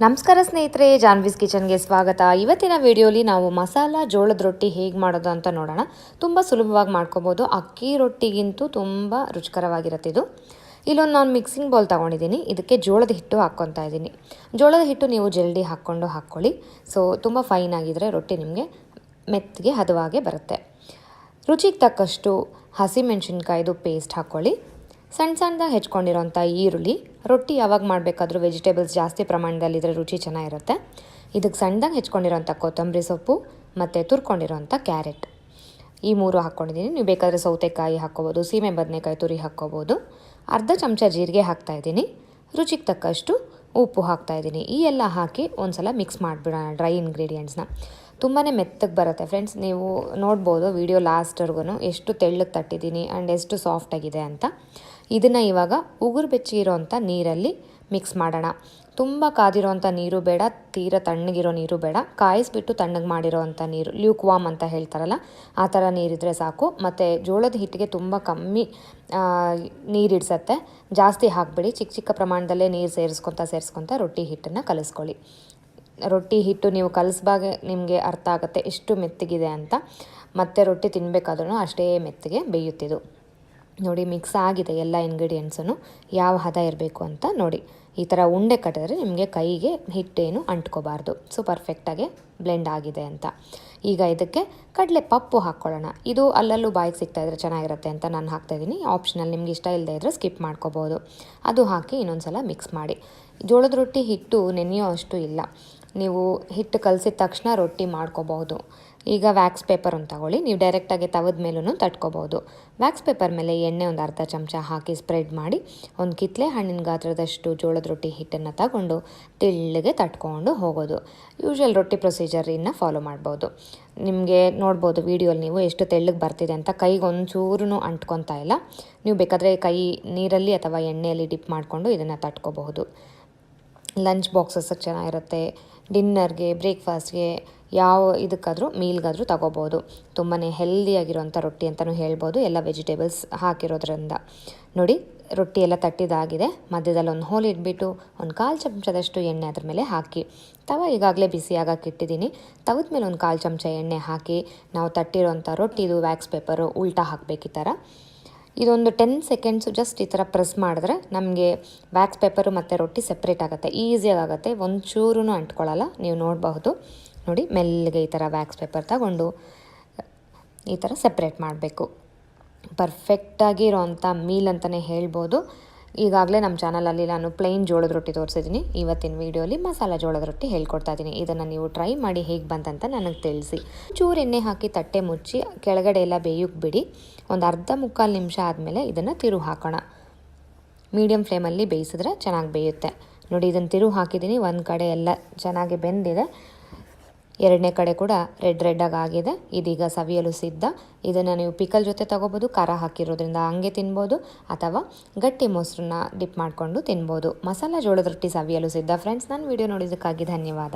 ನಮಸ್ಕಾರ ಸ್ನೇಹಿತರೆ, ಜಾನ್ವಿಸ್ ಕಿಚನ್ಗೆ ಸ್ವಾಗತ. ಇವತ್ತಿನ ವಿಡಿಯೋಲಿ ನಾವು ಮಸಾಲ ಜೋಳದ ರೊಟ್ಟಿ ಹೇಗೆ ಮಾಡೋದು ಅಂತ ನೋಡೋಣ. ತುಂಬ ಸುಲಭವಾಗಿ ಮಾಡ್ಕೋಬೋದು. ಅಕ್ಕಿ ರೊಟ್ಟಿಗಿಂತೂ ತುಂಬ ರುಚಿಕರವಾಗಿರುತ್ತೆ ಇದು. ಇಲ್ಲೊಂದು ನಾನು ಮಿಕ್ಸಿಂಗ್ ಬೌಲ್ ತೊಗೊಂಡಿದ್ದೀನಿ. ಇದಕ್ಕೆ ಜೋಳದ ಹಿಟ್ಟು ಹಾಕ್ಕೊತಾ ಇದ್ದೀನಿ. ಜೋಳದ ಹಿಟ್ಟು ನೀವು ಜಲ್ದಿ ಹಾಕ್ಕೊಂಡು ಹಾಕ್ಕೊಳ್ಳಿ. ಸೊ, ತುಂಬ ಫೈನ್ ಆಗಿದ್ರೆ ರೊಟ್ಟಿ ನಿಮಗೆ ಮೆತ್ತಗೆ ಹದವಾಗೆ ಬರುತ್ತೆ. ರುಚಿಗೆ ತಕ್ಕಷ್ಟು ಹಸಿಮೆಣಸಿನ್ಕಾಯ್ದು ಪೇಸ್ಟ್ ಹಾಕ್ಕೊಳ್ಳಿ. ಸಣ್ಣ ಸಣ್ಣದಾಗ ಹೆಚ್ಕೊಂಡಿರೋಂಥ ಈರುಳ್ಳಿ ರೊಟ್ಟಿ ಯಾವಾಗ ಮಾಡಬೇಕಾದ್ರೂ ವೆಜಿಟೇಬಲ್ಸ್ ಜಾಸ್ತಿ ಪ್ರಮಾಣದಲ್ಲಿದ್ದರೆ ರುಚಿ ಚೆನ್ನಾಗಿರುತ್ತೆ. ಇದಕ್ಕೆ ಸಣ್ಣದಾಗಿ ಹೆಚ್ಕೊಂಡಿರೋಂಥ ಕೊತ್ತಂಬರಿ ಸೊಪ್ಪು ಮತ್ತು ತುರ್ಕೊಂಡಿರೋಂಥ ಕ್ಯಾರೆಟ್. ಈ ಮೂರು ಹಾಕ್ಕೊಂಡಿದ್ದೀನಿ. ನೀವು ಬೇಕಾದರೆ ಸೌತೆಕಾಯಿ ಹಾಕ್ಕೋಬೋದು, ಸೀಮೆ ಬದನೆಕಾಯಿ ತುರಿ ಹಾಕ್ಕೋಬೋದು. ಅರ್ಧ ಚಮಚ ಜೀರಿಗೆ ಹಾಕ್ತಾಯಿದ್ದೀನಿ ರುಚಿಗೆ ತಕ್ಕಷ್ಟು ಉಪ್ಪು ಹಾಕ್ತಾಯಿದ್ದೀನಿ ಈ ಎಲ್ಲ ಹಾಕಿ ಒಂದು ಸಲ ಮಿಕ್ಸ್ ಮಾಡಿಬಿಡೋಣ ಡ್ರೈ ಇಂಗ್ರೀಡಿಯೆಂಟ್ಸ್ನ ತುಂಬಾ ಮೆತ್ತಗೆ ಬರುತ್ತೆ ಫ್ರೆಂಡ್ಸ್ ನೀವು ನೋಡ್ಬೋದು ವಿಡಿಯೋ ಲಾಸ್ಟ್ವರೆಗೂ ಎಷ್ಟು ತೆಳ್ಳಗೆ ತಟ್ಟಿದ್ದೀನಿ ಆ್ಯಂಡ್ ಎಷ್ಟು ಸಾಫ್ಟಾಗಿದೆ ಅಂತ. ಇದನ್ನು ಇವಾಗ ಉಗುರು ಬೆಚ್ಚಗಿರೋಂಥ ನೀರಲ್ಲಿ ಮಿಕ್ಸ್ ಮಾಡೋಣ. ತುಂಬ ಕಾದಿರೋವಂಥ ನೀರು ಬೇಡ, ತೀರ ತಣ್ಣಗಿರೋ ನೀರು ಬೇಡ. ಕಾಯಿಸ್ಬಿಟ್ಟು ತಣ್ಣಗೆ ಮಾಡಿರೋವಂಥ ನೀರು ಲ್ಯೂಕ್ ವಾಮ್ ಅಂತ ಹೇಳ್ತಾರಲ್ಲ, ಆ ಥರ ನೀರಿದ್ರೆ ಸಾಕು. ಮತ್ತು ಜೋಳದ ಹಿಟ್ಟಿಗೆ ತುಂಬ ಕಮ್ಮಿ ನೀರಿಡ್ಸತ್ತೆ. ಜಾಸ್ತಿ ಹಾಕಬೇಡಿ, ಚಿಕ್ಕ ಚಿಕ್ಕ ಪ್ರಮಾಣದಲ್ಲೇ ನೀರು ಸೇರಿಸ್ಕೊತ ಸೇರಿಸ್ಕೊತ ರೊಟ್ಟಿ ಹಿಟ್ಟನ್ನು ಕಲಿಸ್ಕೊಳ್ಳಿ. ರೊಟ್ಟಿ ಹಿಟ್ಟು ನೀವು ಕಲಿಸ್ಬಾಗ ನಿಮಗೆ ಅರ್ಥ ಆಗುತ್ತೆ, ಎಷ್ಟು ಮೆತ್ತಗಿದೆ ಅಂತ. ಮತ್ತೆ ರೊಟ್ಟಿ ತಿನ್ನಬೇಕಾದ್ರೂ ಅಷ್ಟೇ ಮೆತ್ತಗೆ ಬೇಯುತ್ತಿದ್ದು ನೋಡಿ ಮಿಕ್ಸ್ ಆಗಿದೆ ಎಲ್ಲ ಇಂಗ್ರೀಡಿಯೆಂಟ್ಸನ್ನು ಯಾವ ಹದ ಇರಬೇಕು ಅಂತ ನೋಡಿ. ಈ ಥರ ಉಂಡೆ ಕಟ್ಟಿದ್ರೆ ನಿಮಗೆ ಕೈಗೆ ಹಿಟ್ಟೇನು ಅಂಟ್ಕೋಬಾರ್ದು. ಸೊ ಪರ್ಫೆಕ್ಟಾಗಿ ಬ್ಲೆಂಡ್ ಆಗಿದೆ ಅಂತ. ಈಗ ಇದಕ್ಕೆ ಕಡಲೆ ಪಪ್ಪು ಹಾಕ್ಕೊಳ್ಳೋಣ. ಇದು ಅಲ್ಲಲ್ಲೂ ಬಾಯಿಗೆ ಸಿಗ್ತಾಯಿದ್ರೆ ಚೆನ್ನಾಗಿರುತ್ತೆ ಅಂತ ನಾನು ಹಾಕ್ತಾಯಿದ್ದೀನಿ ಆಪ್ಷನಲ್ ನಿಮ್ಗೆ ಇಷ್ಟ ಇಲ್ಲದೆ ಇದ್ದರೆ ಸ್ಕಿಪ್ ಮಾಡ್ಕೋಬೋದು. ಅದು ಹಾಕಿ ಇನ್ನೊಂದು ಸಲ ಮಿಕ್ಸ್ ಮಾಡಿ. ಜೋಳದ ರೊಟ್ಟಿ ಹಿಟ್ಟು ನೆನೆಯೋ ಅಷ್ಟು ಇಲ್ಲ. ನೀವು ಹಿಟ್ಟು ಕಲಸಿದ ತಕ್ಷಣ ರೊಟ್ಟಿ ಮಾಡ್ಕೋಬಹುದು ಈಗ ವ್ಯಾಕ್ಸ್ ಪೇಪರ್ ಒಂದು ತಗೊಳ್ಳಿ. ನೀವು ಡೈರೆಕ್ಟಾಗಿ ತವದ ಮೇಲೂ ತಟ್ಕೋಬೋದು. ವ್ಯಾಕ್ಸ್ ಪೇಪರ್ ಮೇಲೆ ಎಣ್ಣೆ ಒಂದು ಅರ್ಧ ಚಮಚ ಹಾಕಿ ಸ್ಪ್ರೆಡ್ ಮಾಡಿ, ಒಂದು ಕಿತ್ಲೆ ಹಣ್ಣಿನ ಗಾತ್ರದಷ್ಟು ಜೋಳದ ರೊಟ್ಟಿ ಹಿಟ್ಟನ್ನು ತಗೊಂಡು ತೆಳ್ಳಗೆ ತಟ್ಕೊಂಡು ಹೋಗೋದು. ಯೂಶ್ವಲ್ ರೊಟ್ಟಿ ಪ್ರೊಸೀಜರಿನ ಫಾಲೋ ಮಾಡ್ಬೋದು. ನಿಮಗೆ ನೋಡ್ಬೋದು ವೀಡಿಯೋಲಿ ನೀವು ಎಷ್ಟು ತೆಳ್ಳಗೆ ಬರ್ತಿದೆ ಅಂತ. ಕೈಗೆ ಒಂಚೂರು ಅಂಟ್ಕೊತಾ ಇಲ್ಲ. ನೀವು ಬೇಕಾದರೆ ಕೈ ನೀರಲ್ಲಿ ಅಥವಾ ಎಣ್ಣೆಯಲ್ಲಿ ಡಿಪ್ ಮಾಡಿಕೊಂಡು ಇದನ್ನು ತಟ್ಕೋಬಹುದು. ಲಂಚ್ ಬಾಕ್ಸಸ್ ಚೆನ್ನಾಗಿರುತ್ತೆ. ಡಿನ್ನರ್ಗೆ, ಬ್ರೇಕ್ಫಾಸ್ಟ್ಗೆ ಯಾವ ಇದಕ್ಕಾದರೂ, ಮೀಲ್ಗಾದರೂ ತಗೋಬೋದು. ತುಂಬಾ ಹೆಲ್ದಿಯಾಗಿರುವಂಥ ರೊಟ್ಟಿ ಅಂತಲೂ ಹೇಳ್ಬೋದು. ಎಲ್ಲ ವೆಜಿಟೇಬಲ್ಸ್ ಹಾಕಿರೋದ್ರಿಂದ. ನೋಡಿ, ರೊಟ್ಟಿ ಎಲ್ಲ ತಟ್ಟಿದಾಗಿದೆ. ಮಧ್ಯದಲ್ಲಿ ಒಂದು ಹೋಲ್ ಇಟ್ಬಿಟ್ಟು, ಒಂದು ಕಾಲು ಚಮಚದಷ್ಟು ಎಣ್ಣೆ ಅದ್ರ ಮೇಲೆ ಹಾಕಿ. ತವ ಈಗಾಗಲೇ ಬಿಸಿ ಆಗಕ್ಕೆ ಇಟ್ಟಿದ್ದೀನಿ. ತವದ ಮೇಲೆ ಒಂದು ಕಾಲು ಚಮಚ ಎಣ್ಣೆ ಹಾಕಿ, ನಾವು ತಟ್ಟಿರೋಂಥ ರೊಟ್ಟಿದು ವ್ಯಾಕ್ಸ್ ಪೇಪರು ಉಲ್ಟಾ ಹಾಕಬೇಕು ಈ ಥರ ಇದೊಂದು ಟೆನ್ ಸೆಕೆಂಡ್ಸು ಜಸ್ಟ್ ಈ ಥರ ಪ್ರೆಸ್ ಮಾಡಿದ್ರೆ ನಮಗೆ ವ್ಯಾಕ್ಸ್ ಪೇಪರು ಮತ್ತು ರೊಟ್ಟಿ ಸಪ್ರೇಟ್ ಆಗುತ್ತೆ. ಈಸಿಯಾಗಿ ಆಗುತ್ತೆ. ಒಂಚೂರು ಅಂಟ್ಕೊಳ್ಳಲ್ಲ. ನೀವು ನೋಡಬಹುದು. ನೋಡಿ, ಮೆಲ್ಲಿಗೆ ಈ ಥರ ವ್ಯಾಕ್ಸ್ ಪೇಪರ್ ತಗೊಂಡು, ಈ ಥರ ಸಪ್ರೇಟ್ ಮಾಡಬೇಕು. ಪರ್ಫೆಕ್ಟಾಗಿರೋ ಅಂಥ ಮೀಲ್ ಅಂತಲೇ ಹೇಳ್ಬೋದು. ಈಗಾಗಲೇ ನಮ್ಮ ಚಾನಲಲ್ಲಿ ನಾನು ಪ್ಲೈನ್ ಜೋಳದ ರೊಟ್ಟಿ ತೋರಿಸಿದ್ದೀನಿ. ಇವತ್ತಿನ ವೀಡಿಯೋಲಿ ಮಸಾಲ ಜೋಳದ ರೊಟ್ಟಿ ಹೇಳ್ಕೊಡ್ತಾ ಇದ್ದೀನಿ. ಇದನ್ನು ನೀವು ಟ್ರೈ ಮಾಡಿ ಹೇಗೆ ಬಂತಂತ ನನಗೆ ತಿಳಿಸಿ. ಚೂರು ಎಣ್ಣೆ ಹಾಕಿ ತಟ್ಟೆ ಮುಚ್ಚಿ ಕೆಳಗಡೆ ಎಲ್ಲ ಬೇಯೋಕ್ಕೆ ಬಿಡಿ ಒಂದು ಅರ್ಧ ಮುಕ್ಕಾಲು ನಿಮಿಷ ಆದಮೇಲೆ ಇದನ್ನು ತಿರು ಹಾಕೋಣ. ಮೀಡಿಯಮ್ ಫ್ಲೇಮಲ್ಲಿ ಬೇಯಿಸಿದ್ರೆ ಚೆನ್ನಾಗಿ ಬೇಯುತ್ತೆ. ನೋಡಿ ಇದನ್ನು ತಿರು ಹಾಕಿದ್ದೀನಿ. ಒಂದು ಕಡೆ ಎಲ್ಲ ಚೆನ್ನಾಗಿ ಬೆಂದಿದೆ. ಎರಡನೇ ಕಡೆ ಕೂಡ ರೆಡ್ ರೆಡ್ಡಾಗಿ ಆಗಿದೆ. ಇದೀಗ ಸವಿಯಲು ಸಿದ್ಧ. ಇದನ್ನು ನೀವು ಪಿಕಲ್ ಜೊತೆ ತಗೋಬೋದು, ಖಾರ ಹಾಕಿರೋದ್ರಿಂದ ಹಂಗೆ ತಿನ್ಬೋದು, ಅಥವಾ ಗಟ್ಟಿ ಮೊಸರನ್ನ ಡಿಪ್ ಮಾಡಿಕೊಂಡು ತಿನ್ಬೋದು. ಮಸಾಲ ಜೋಳದ ರೊಟ್ಟಿ ಸವಿಯಲು ಸಿದ್ಧ. ಫ್ರೆಂಡ್ಸ್, ನನ್ನ ವಿಡಿಯೋ ನೋಡಿದ್ದಕ್ಕಾಗಿ ಧನ್ಯವಾದ.